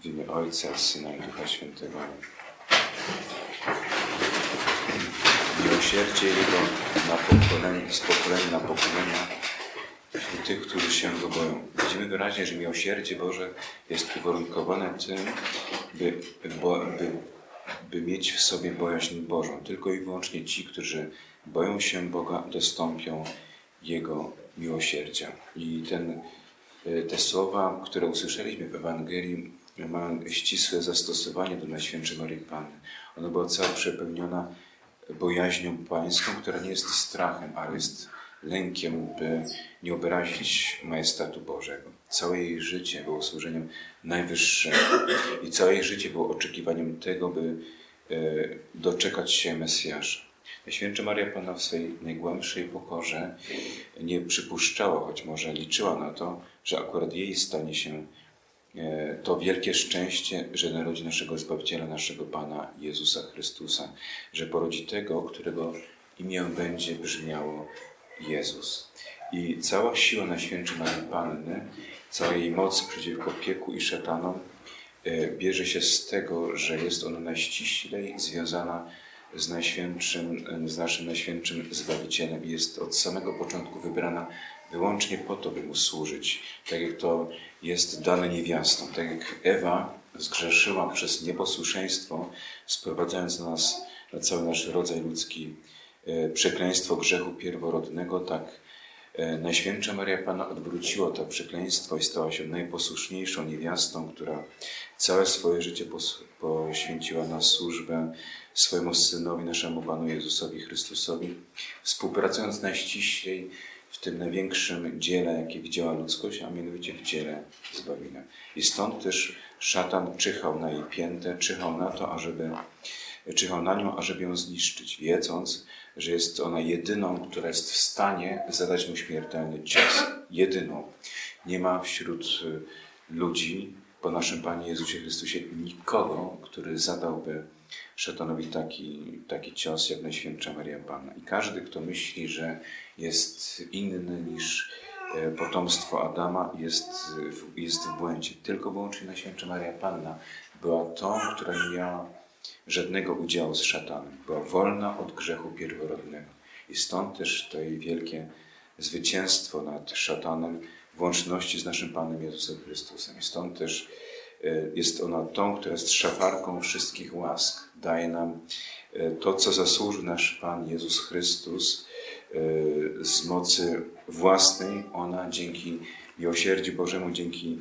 W imię Ojca, Syna i Ducha Świętego. Miłosierdzie Jego na pokolenie, z pokolenia na pokolenia tych, którzy się Go boją. Widzimy wyraźnie, że miłosierdzie Boże jest uwarunkowane tym, by, bo, by, by mieć w sobie bojaźń Bożą. Tylko i wyłącznie ci, którzy boją się Boga, dostąpią Jego miłosierdzia. I ten, y, te słowa, które usłyszeliśmy w Ewangelii, mają ścisłe zastosowanie do Najświętszej Maryi Panny. Ona była cała przepełniona bojaźnią pańską, która nie jest strachem, ale jest lękiem, by nie obrazić majestatu Bożego. Całe jej życie było służeniem najwyższemu i całe jej życie było oczekiwaniem tego, by e, doczekać się Mesjasza. Najświętsza Maria Panna w swej najgłębszej pokorze nie przypuszczała, choć może liczyła na to, że akurat jej stanie się to wielkie szczęście, że narodzi naszego Zbawiciela, naszego Pana Jezusa Chrystusa, że porodzi tego, którego imię będzie brzmiało Jezus. I cała siła Najświętszej Marii Panny, cała jej moc przeciwko pieku i szatanom e, bierze się z tego, że jest ona najściślej związana z Najświętszym, z naszym Najświętszym Zbawicielem. Jest od samego początku wybrana wyłącznie po to, by Mu służyć, tak jak to jest dane niewiastom, tak jak Ewa zgrzeszyła przez nieposłuszeństwo, sprowadzając na nas, na cały nasz rodzaj ludzki, e, przekleństwo grzechu pierworodnego, tak Najświętsza Maria Pana odwróciła to przekleństwo i stała się najposłuszniejszą niewiastą, która całe swoje życie poświęciła na służbę swojemu Synowi, naszemu Panu Jezusowi Chrystusowi, współpracując najściślej w tym największym dziele, jakie widziała ludzkość, a mianowicie w dziele zbawienia. I stąd też szatan czyhał na jej piętę, czyhał na to, ażeby, czyhał na nią, ażeby ją zniszczyć, wiedząc, że jest ona jedyną, która jest w stanie zadać mu śmiertelny cios. Jedyną. Nie ma wśród y, ludzi po naszym Panie Jezusie Chrystusie nikogo, który zadałby szatanowi taki, taki cios jak Najświętsza Maria Panna. I każdy, kto myśli, że jest inny niż e, potomstwo Adama, jest, w- jest w błędzie. Tylko wyłącznie Najświętsza Maria Panna była tą, która miała żadnego udziału z szatanem. Była wolna od grzechu pierworodnego. I stąd też to jej wielkie zwycięstwo nad szatanem w łączności z naszym Panem Jezusem Chrystusem. I stąd też e, jest ona tą, która jest szafarką wszystkich łask. Daje nam e, to, co zasłużył nasz Pan Jezus Chrystus e, z mocy własnej. Ona dzięki miłosierdziu Bożemu, dzięki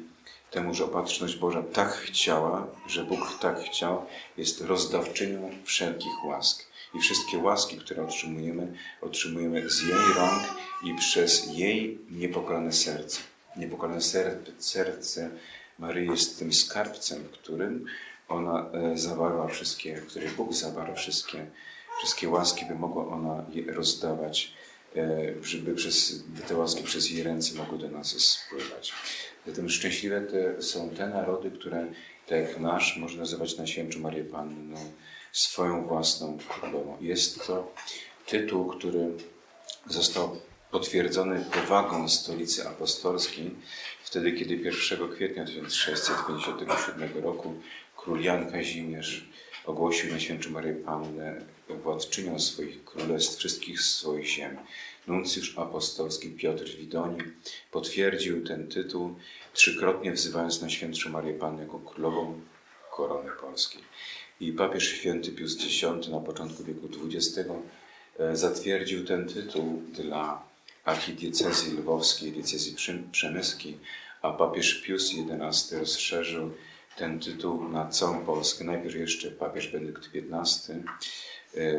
temu, że opatrzność Boża tak chciała, że Bóg tak chciał, jest rozdawczynią wszelkich łask. I wszystkie łaski, które otrzymujemy, otrzymujemy z jej rąk i przez jej niepokalane serce. Niepokalane ser- serce Maryi jest tym skarbcem, w którym ona e, zawarła wszystkie, w której Bóg zawarł wszystkie, wszystkie łaski, by mogła ona je rozdawać, e, żeby przez, by te łaski przez jej ręce mogły do nas spływać. Zatem szczęśliwe te, są te narody, które, tak jak nasz, można nazywać Najświętszą Marię Panną, swoją własną królową. Jest to tytuł, który został potwierdzony powagą stolicy apostolskiej, wtedy kiedy 1 kwietnia 1657 roku król Jan Kazimierz ogłosił Najświętszą Marię Pannę władczynią swoich królestw, wszystkich swoich ziem. Nuncjusz apostolski Piotr Widoni potwierdził ten tytuł, trzykrotnie wzywając Najświętszą Marię Pannę jako królową korony polskiej. I papież święty Pius X na początku wieku XX e, zatwierdził ten tytuł dla archidiecezji lwowskiej, diecezji Przem- przemyskiej, a papież Pius XI rozszerzył ten tytuł na całą Polskę. Najpierw jeszcze papież Benedykt XV e, e,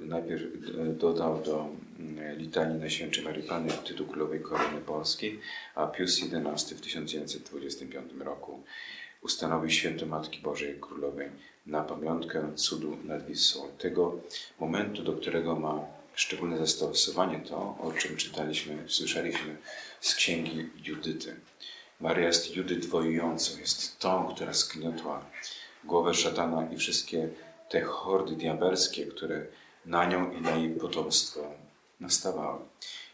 najpierw e, dodał do litanii Najświętszej Marii Panny tytuł Królowej Korony Polskiej, a Pius XI w 1925 roku ustanowił Święto Matki Bożej Królowej na pamiątkę cudu nad Wisłą. Tego momentu, do którego ma szczególne zastosowanie to, o czym czytaliśmy, słyszeliśmy z księgi Judyty. Maria jest Judyt wojującą, jest tą, która skniotła głowę szatana i wszystkie te hordy diabelskie, które na nią i na jej potomstwo nastawały.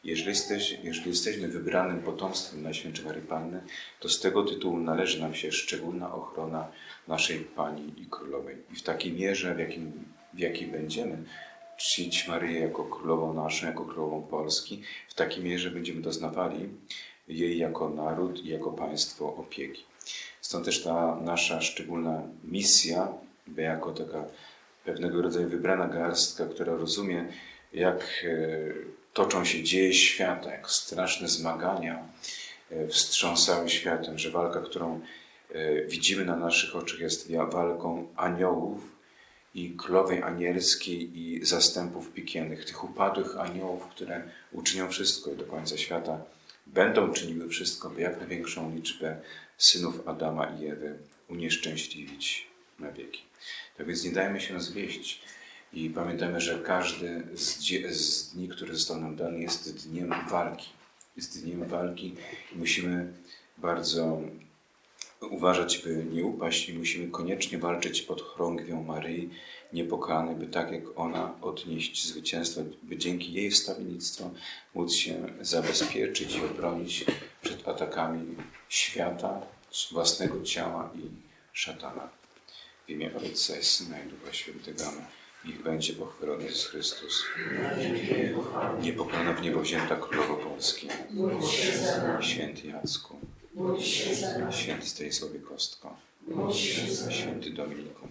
Jeżeli, jesteś, jeżeli jesteśmy wybranym potomstwem Najświętszej Maryi Panny, to z tego tytułu należy nam się szczególna ochrona naszej Pani i Królowej. I w takiej mierze, w, jakim, w jakiej będziemy czcić Maryję jako Królową naszą, jako Królową Polski, w takiej mierze będziemy doznawali jej jako naród i jako państwo opieki. Stąd też ta nasza szczególna misja, by jako taka pewnego rodzaju wybrana garstka, która rozumie, jak e, toczą się dzieje świata, jak straszne zmagania e, wstrząsały światem, że walka, którą e, widzimy na naszych oczach, jest walką aniołów i królowej anielskiej i zastępów piekielnych, tych upadłych aniołów, które uczynią wszystko do końca świata będą czyniły wszystko, by jak największą liczbę synów Adama i Ewy unieszczęśliwić na wieki. Tak więc nie dajmy się zwieść i pamiętajmy, że każdy z, dni, który został nam dany, jest dniem walki. Jest dniem walki i musimy bardzo uważać, by nie upaść i musimy koniecznie walczyć pod chorągwią Maryi niepokalanej, by tak jak ona odnieść zwycięstwo, by dzięki jej wstawiennictwu móc się zabezpieczyć i obronić przed atakami świata, własnego ciała i szatana. W imię Ojca i Syna i Ducha Świętego. Niech będzie pochwalony Jezus Chrystus. Niepokalana w niebo wzięta Królowo Polski. Święty Jacku. Święty Stanisławie Kostko. Święty Dominiku.